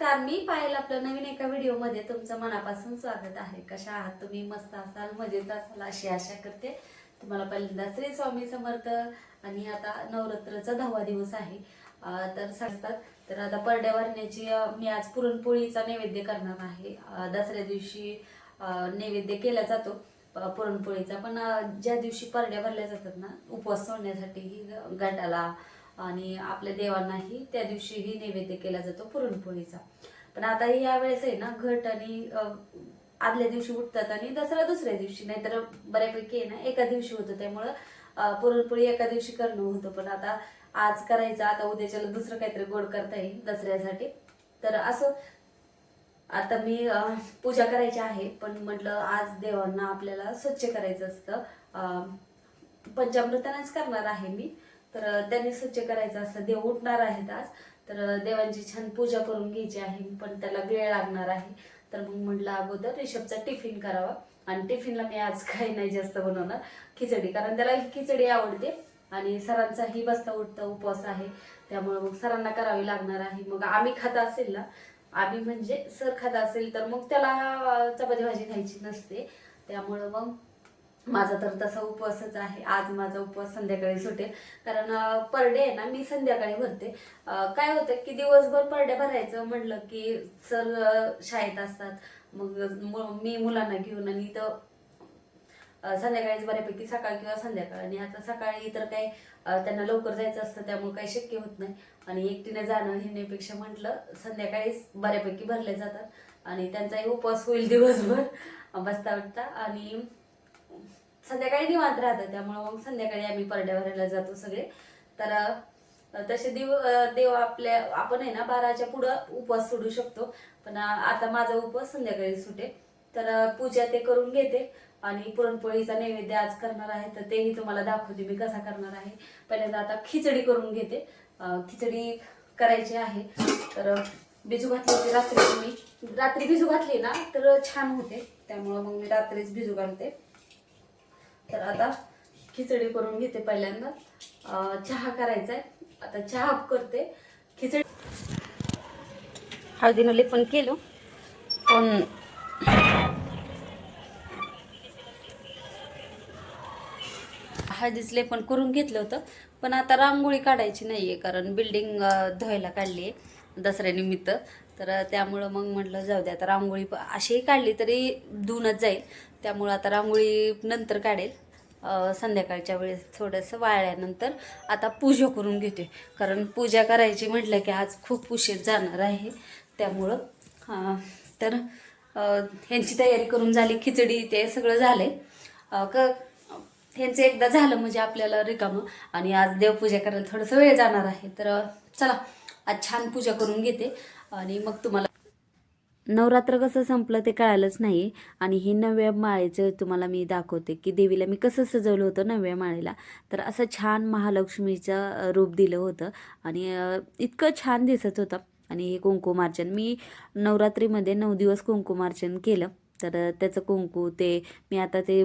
मी पाहिलं आपलं नवीन एका व्हिडिओमध्ये तुमचं मनापासून स्वागत आहे. कशा आहात तुम्ही? मस्त असाल मजेत असाल अशी आशा करते. तुम्हाला पहिल्यांदा श्री स्वामी समर्थ आणि आता नवरात्रचा दहावा दिवस आहे. तर सांगतात तर आता परड्या भरण्याची मी आज पुरणपोळीचा नैवेद्य करणार आहे. दसऱ्या दिवशी नैवेद्य केला जातो पुरणपोळीचा. पण ज्या दिवशी परड्या भरल्या जातात ना उपवास सोडण्यासाठी ही गटाला आणि आपल्या देवांनाही त्या दिवशीही नैवेद्य केला जातो पुरणपोळीचा. पण आता या वेळेस आहे ना घट आणि आदल्या दिवशी उठतात आणि दसरा दुसऱ्या दिवशी नाहीतर बऱ्यापैकी आहे ना एका दिवशी होतं. त्यामुळं पुरणपोळी एका दिवशी करणं होतं. पण आता आज करायचं आता उद्याच्याला दुसरं काहीतरी गोड करता येईल दसऱ्यासाठी. तर असं आता मी पूजा करायची आहे. पण म्हटलं आज देवांना आपल्याला स्वच्छ करायचं असतं. पंचामृतानाच पंचामृतानेच करणार आहे मी. तर त्यांनी स्वच्छ करायचं असतं. देव उठणार आहेत आज. तर देवांची छान पूजा करून घ्यायची आहे. पण त्याला वेळ लागणार आहे. तर मग म्हटलं अगोदर रिषभचा टिफिन करावा. आणि टिफिनला मी आज काही नाही जास्त बनवणार. खिचडी कारण त्याला खिचडी आवडते. आणि सरांचाही बसता उठता उपवास आहे. त्यामुळे मग सरांना करावी लागणार आहे. मग आम्ही खात असेल ना आम्ही म्हणजे सर खात असेल तर मग त्याला चपाती भाजी खायची नसते. त्यामुळं मग माझा तर तसा उपवासच आहे. आज माझा उपवास संध्याकाळी सुटेल कारण पर परडे आहे ना मी संध्याकाळी भरते. काय होतं की दिवसभर परडे भरायचं म्हटलं की सर शाळेत असतात. मग मी मुलांना घेऊन आणि इथं संध्याकाळीच बऱ्यापैकी सकाळ किंवा संध्याकाळ. आणि आता सकाळी इतर काय त्यांना लवकर जायचं असतं त्यामुळे काही शक्य होत नाही. आणि एकटीने जाणं येण्यापेक्षा म्हटलं संध्याकाळीच बऱ्यापैकी भरले जातात. आणि त्यांचाही उपवास होईल दिवसभर अं, बसता. आणि संध्याकाळी निवांत राहतं त्यामुळं मग संध्याकाळी आम्ही परड्या भरायला जातो सगळे. तर तसे देव देव आपल्या आपण आहे ना बाराच्या पुढं उपवास सोडू शकतो. पण आता माझा उपवास संध्याकाळी सुटे तर पूजा ते करून घेते आणि पुरणपोळीचा नैवेद्य आज करणार आहे तर तेही तुम्हाला दाखवते मी कसा करणार आहे. पहिल्यांदा आता खिचडी करून घेते. खिचडी करायची आहे. तर भिजू घातली होती रात्री. मी रात्री भिजू घातली ना तर छान होते. त्यामुळं मग मी रात्रीच भिजू घालते. तर आता खिचडी करून घेते पहिल्यांदा. चहा करायचा आहे. आता चहा करते. खिचडी हळदीनं लेपन केलं. पण हळदीच लेपन करून घेतलं होतं. पण आता रांगोळी काढायची नाही आहे कारण बिल्डिंग धुवायला काढली आहे दसऱ्यानिमित्त तर त्यामुळं मग म्हटलं जाऊ दे आता रांगोळी अशीही काढली तरी धुवूनच जाईल. त्यामुळं आता रांगोळी नंतर काढेल. संध्याकाळच्या वेळेस थोडंसं वाळल्यानंतर आता पूजा करून घेते. कारण पूजा करायची म्हटलं की आज खूप उशीर जाणार आहे. त्यामुळं तर ह्यांची तयारी करून झाली खिचडी ते सगळं झालं क ह्यांचं एकदा झालं म्हणजे आपल्याला रिकामं. आणि आज देवपूजा करायला थोडंसं वेळ जाणार आहे. तर चला आज छान पूजा करून घेते. आणि मग तुम्हाला नवरात्र कसं संपलं ते कळालंच नाही. आणि हे नव्या माळेचं तुम्हाला मी दाखवते की देवीला मी कसं सजवलं होतं नव्या माळेला. तर असं छान महालक्ष्मीचं रूप दिलं होतं. आणि इतकं छान दिसत होतं. आणि हे कुंकुमार्चन मी नवरात्रीमध्ये नऊ दिवस कुंकुमार्चन केलं. तर त्याचं कुंकू ते मी आता ते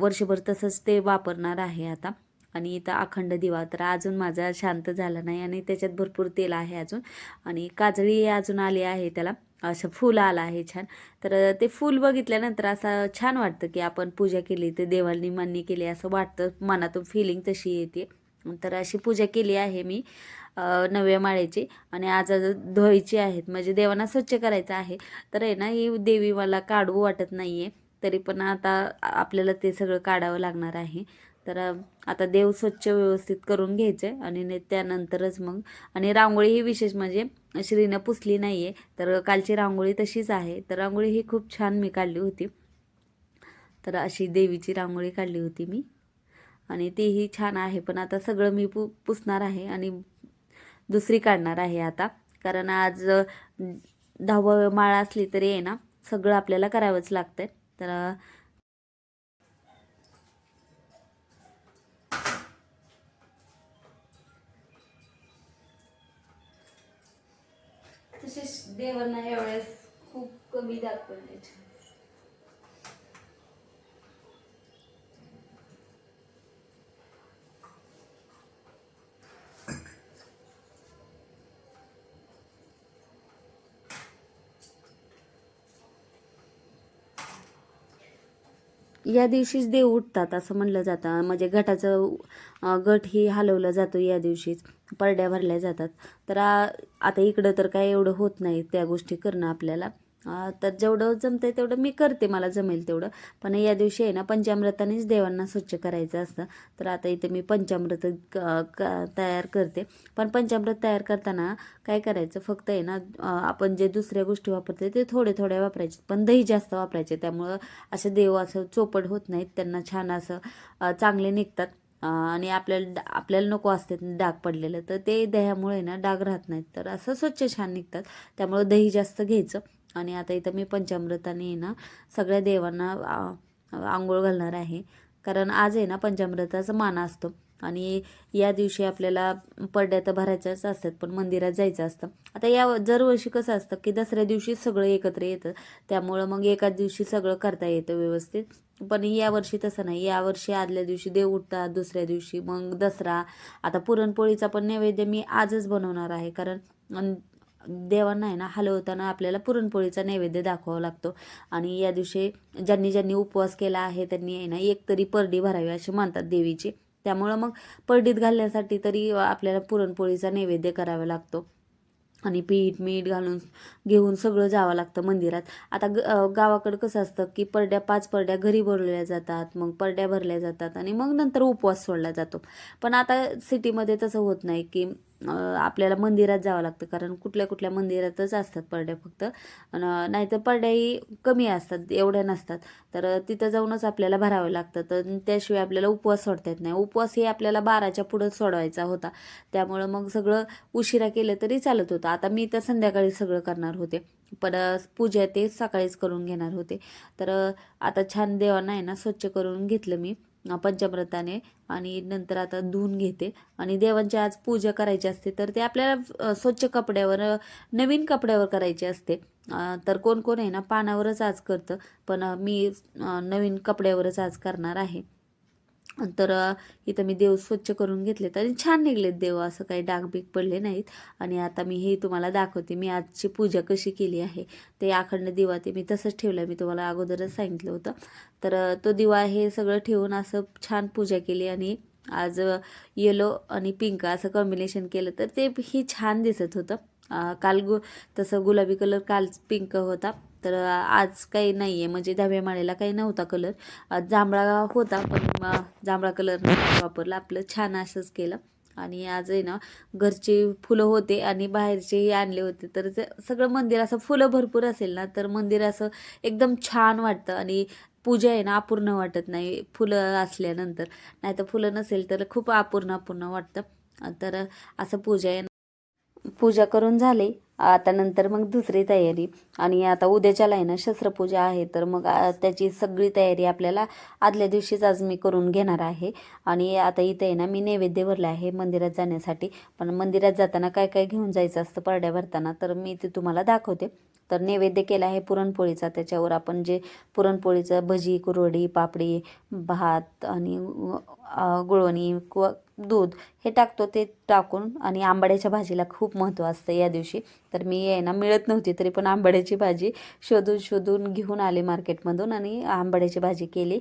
वर्षभर तसंच ते वापरणार आहे आता. आणि इथं अखंड दिवा तर अजून माझा शांत झाला नाही आणि त्याच्यात भरपूर तेल आहे अजून. आणि काजळी अजून आली आहे त्याला. असं फुल आलं आहे छान. तर ते फूल बघितल्यानंतर असं छान वाटतं की आपण पूजा केली ते देवांनी मान्य केली असं वाटतं मनातून फिलिंग तशी येते. तर अशी पूजा केली आहे मी नव्या माळेची आणि आज धुवायची आहेत. म्हणजे देवांना स्वच्छ करायचं आहे. तर आहे ना ही देवी मला काढू वाटत नाही आहे तरी पण आता आपल्याला ते सगळं काढावं लागणार आहे. तर आता देव स्वच्छ व्यवस्थित करून घ्यायचे आणि त्यानंतरच मग आणि रांगोळी ही विशेष म्हणजे श्रीनं पुसली नाही आहे तर कालची रांगोळी तशीच आहे. तर रांगोळी ही खूप छान मी काढली होती. तर अशी देवीची रांगोळी काढली होती मी. आणि तीही छान आहे पण आता सगळं मी पु पुसणार आहे आणि दुसरी काढणार आहे आता. कारण आज दहावं माळ असली तरी आहे ना सगळं आपल्याला करावंच लागतंय. तर तसेच देवांना यावेळेस खूप कमी दाखवले या दिवशीच देव उठतात असं म्हणलं जातं. म्हणजे घटाचं गट ही हलवला जातो या दिवशीच. परड्या भरल्या जातात. तर आता इकडं तर काय एवढं होत नाही त्या गोष्टी करणं आपल्याला. तर जेवढं जमतंय तेवढं मी करते मला जमेल तेवढं. पण या दिवशी आहे ना पंचामृतानेच देवांना स्वच्छ करायचं असतं. तर आता इथे मी पंचामृत क- क- तयार करते. पण पंचामृत तयार करताना काय करायचं फक्त आहे ना आपण जे दुसऱ्या गोष्टी वापरते ते थोडे थोडे वापरायचे. पण दही जास्त वापरायचे. त्यामुळं असे देव असं चोपट होत नाहीत. त्यांना छान असं चांगले निघतात. आणि आपल्याला डा- आपल्याला नको असते डाग पडलेलं. तर ते दह्यामुळे ना डाग राहत नाहीत. तर असं स्वच्छ छान निघतात. त्यामुळं दही जास्त घ्यायचं. आणि आता इथं मी पंचामृताने ना सगळ्या देवांना आंघोळ घालणार आहे. कारण आज आहे ना पंचामृताचा मान असतो. आणि या दिवशी आपल्याला पडद्या तर भरायच्याच असतात पण मंदिरात जायचं असतं. आता या दरवर्षी कसं असतं की दसऱ्या दिवशी सगळं एकत्र येतं. त्यामुळं मग एकाच दिवशी सगळं करता येतं व्यवस्थित. पण यावर्षी तसं नाही. यावर्षी आदल्या दिवशी देव उठतात दुसऱ्या दिवशी मग दसरा. आता पुरणपोळीचा पण नैवेद्य मी आजच बनवणार आहे. कारण देवांना आहे ना हलवताना आपल्याला पुरणपोळीचा नैवेद्य दाखवावा लागतो. आणि या दिवशी ज्यांनी ज्यांनी उपवास केला आहे त्यांनी आहे ना एक तरी परडी भरावी अशी मानतात देवीची. त्यामुळं मग परडीत घालण्यासाठी तरी आपल्याला पुरणपोळीचा नैवेद्य करावा लागतो. आणि पीठ मीठ घालून घेऊन सगळं जावं लागतं मंदिरात. आता ग गावाकडं कसं असतं की परड्या पाच परड्या घरी भरल्या जातात मग परड्या भरल्या जातात आणि मग नंतर उपवास सोडला जातो. पण आता सिटीमध्ये तसं होत नाही की आपल्याला मंदिरात जावं लागतं कारण कुठल्या कुठल्या मंदिरातच असतात परड्या फक्त. नाहीतर परड्याही कमी असतात एवढ्या नसतात. तर तिथं जाऊनच आपल्याला भरावं लागतं. तर त्याशिवाय आपल्याला उपवास सोडता येत नाही. उपवास हे आपल्याला बाराच्या पुढं सोडवायचा होता. त्यामुळं मग सगळं उशिरा केलं तरी चालत होतं. आता मी तर संध्याकाळी सगळं करणार होते. पण पूजा ते सकाळीच करून घेणार होते. तर आता छान देवांना आहे ना स्वच्छ करून घेतलं मी. पंचामृताने आणि नंतर आता धुवून घेते. आणि देवांची आज पूजा करायची असते तर ते आपल्याला स्वच्छ कपड्यावर नवीन कपड्यावर करायची असते. तर कोण कोण आहे ना पानावरच आज करतं. पण मी नवीन कपड्यावरच आज करणार आहे. तर इथं मी देव स्वच्छ करून घेतलेत आणि छान निघलेत देव असं काही डागबीग पडले नाहीत. आणि आता मी हे तुम्हाला दाखवते मी आजची पूजा कशी केली आहे. ते अखंड दिवा ते मी तसंच ठेवलं मी तुम्हाला अगोदरच सांगितलं होतं. तर तो दिवा हे सगळं ठेवून असं छान पूजा केली आणि आज येलो आणि पिंक असं कॉम्बिनेशन केलं तर ते ही छान दिसत होतं. काल गु तसं गुलाबी कलर काल पिंक होता. तर आज काही नाही आहे म्हणजे दहाव्या माळेला काही नव्हता कलर जांभळा होता पण जांभळा कलर नाही वापरला. आपलं छान असंच केलं. आणि आज आहे ना घरचे फुलं होते आणि बाहेरचेही आणले होते. तर ते सगळं मंदिर असं फुलं भरपूर असेल ना तर मंदिर असं एकदम छान वाटतं. आणि पूजा आहे ना अपूर्ण वाटत नाही फुलं असल्यानंतर. नाही तर फुलं नसेल तर खूप अपूर्ण अपूर्ण वाटतं. तर असं पूजा आहे पूजा करून झाली. आता नंतर मग दुसरी तयारी. आणि आता उद्याच्याला आहे ना शस्त्रपूजा आहे. तर मग त्याची सगळी तयारी आपल्याला आदल्या दिवशीच आज मी करून घेणार आहे. आणि आता इथे आहे ना मी नैवेद्य भरलं आहे मंदिरात जाण्यासाठी. पण मंदिरात जाताना काय काय घेऊन जायचं असतं परड्या भरताना तर मी ते तुम्हाला दाखवते. तर नैवेद्य केला आहे पुरणपोळीचा. त्याच्यावर आपण जे पुरणपोळीचं भजी कुरवडी पापडी भात आणि गुळवणी क दूध हे टाकतो. ते टाकून आणि आंबाड्याच्या भाजीला खूप महत्त्व असतं या दिवशी. तर मी आहे मिळत नव्हती तरी पण आंबाड्याची भाजी शोधून शोधून घेऊन आले मार्केटमधून आणि आंबाड्याची भाजी केली.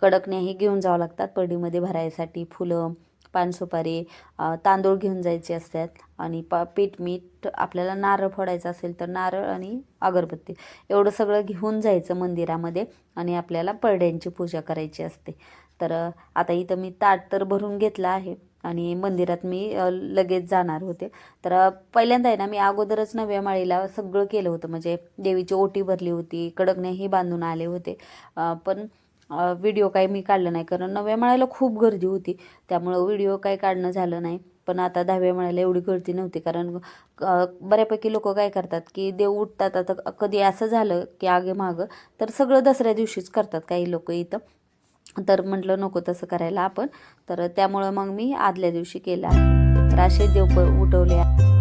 कडकण्याही घेऊन जावं लागतात. परडीमध्ये भरायसाठी फुलं पानसुपारी तांदूळ घेऊन जायचे असतात आणि प पीठ मीठ आपल्याला नारळ फोडायचं असेल तर नारळ आणि अगरबत्ती एवढं सगळं घेऊन जायचं मंदिरामध्ये आणि आपल्याला परड्यांची पूजा करायची असते. तर आता इथं मी ताट तर भरून घेतलं आहे आणि मंदिरात मी लगेच जाणार होते. तर पहिल्यांदा आहे ना मी अगोदरच नव्या माळीला सगळं केलं होतं. म्हणजे देवीची ओटी भरली होती कडकण्याही बांधून आले होते. पण व्हिडिओ काही मी काढलं नाही. कारण नव्या माळ्याला खूप गर्दी होती. त्यामुळं व्हिडिओ काही काढणं झालं नाही. पण आता दहाव्या माळ्याला एवढी गर्दी नव्हती. कारण बऱ्यापैकी लोक काय करतात की देव उठतात. आता कधी असं झालं की आगे मागं तर सगळं दसऱ्या दिवशीच करतात काही लोक इथं. तर म्हटलं नको तसं करायला आपण. तर त्यामुळं मग मी आदल्या दिवशी केला. तर असे देव उठवले. आहे